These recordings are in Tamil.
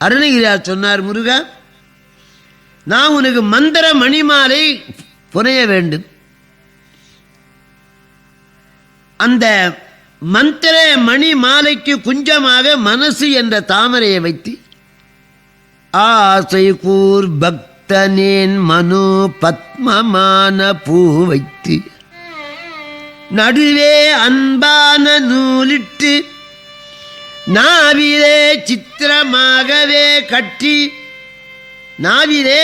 அருணகிரியார் சொன்னார் முருகா நான் உனக்கு மந்திர மணிமாலை புனைய வேண்டும். அந்த மந்திர மணி மாலைக்கு குஞ்சமாக மனசு என்ற தாமரையை வைத்து ஆசை கூர் பக்தனேன் மனு பத்மமான பூ வைத்து நடுவே அன்பான நூலிட்டு நாவிலே சித்திரமாகவே கட்டி நாவிலே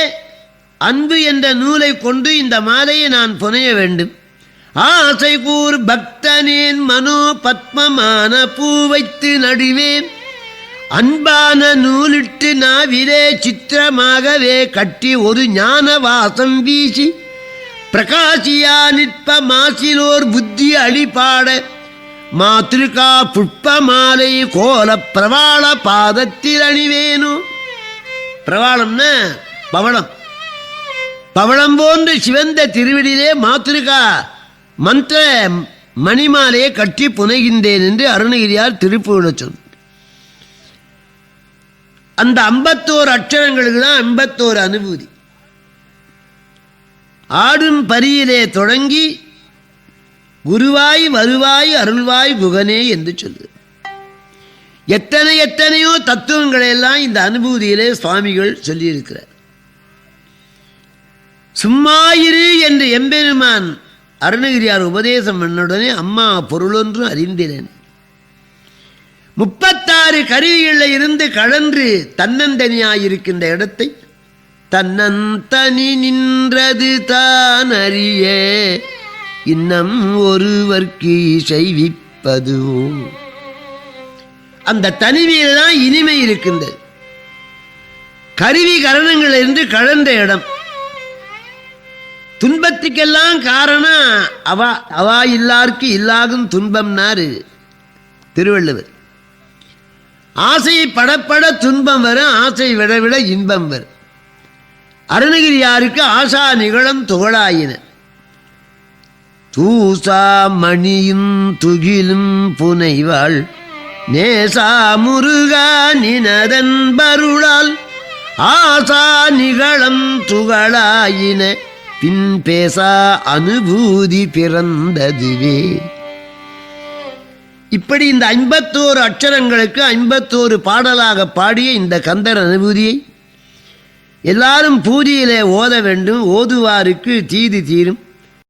அன்பு என்ற நூலை கொண்டு இந்த மாலையை நான் புனைய வேண்டும். ஆசை கூர் பக்தனேன் மனோ பத்மமான பூ வைத்து நடுவேன். அன்பான நூலிட்டு நாவிலே சித்திரமாகவே கட்டி ஒரு ஞான வாசம் வீசி பிரகாசியா நிற்ப மாசிலோர் புத்தி அழிபாட மாத்திருக்கா புட்ப மாலை கோல பிரவாள பாதத்தில் அணிவேனு பிரவாளம்னா பவளம். பவளம் போன்று சிவந்த திருவிடிலே மாத்திருக்கா மந்திர மணிமாலையை கட்டி புனைகின்றேன் என்று அருணகிரியார் திருப்பூர் சொன்னார் அந்த ஐம்பத்தோரு அக்ஷரங்களுக்கு தான் ஐம்பத்தோரு அனுபூதி. ஆடும் பரியிலே தொடங்கி குருவாய் வருவாய் அருள்வாய் குகனே என்று சொல்லு எத்தனை எத்தனையோ தத்துவங்களை எல்லாம் இந்த அனுபூதியிலே சுவாமிகள் சொல்லியிருக்கிறார். சும்மாயிரு என்று எம்பெருமான் அருணகிரியார் உபதேசம் பண்ணுடனே அம்மா பொருளொன்றும் அறிந்தினேன் முப்பத்தாறு கருவிகளில் இருந்து கழன்று தன்னந்தனியாயிருக்கின்ற இடத்தை தன்னந்தனி நின்றது தான் அறியே இன்னம் ஒருவர்க்கு செய்விப்பதுவோ அந்த தனிமையில் தான் இனிமை இருக்கின்றது. கருவி கரணங்கள் இருந்து இடம். துன்பத்துக்கெல்லாம் காரணம் அவா அவா இல்லார்க்கு இல்லாகும் துன்பம்னாரு திருவள்ளுவர். ஆசை படப்பட துன்பம் வரும் ஆசை விட விட இன்பம் வரும். அருணகிரியாருக்கு ஆசா நிகழம் துகளாயின. தூசா மணியும் துகிலும் புனைவாள். நேசா முருகா நினதன் பருளால் ஆசா நிகழம் துகளாயின. பின் பேசா அனுபூதி பிறந்ததுவே. இப்படி இந்த ஐம்பத்தோரு அக்ஷரங்களுக்கு ஐம்பத்தோரு பாடலாக பாடிய இந்த கந்தர் அனுபூதியை எல்லாரும் பூஜையிலே ஓத வேண்டும். ஓதுவாருக்கு தீது தீரும்.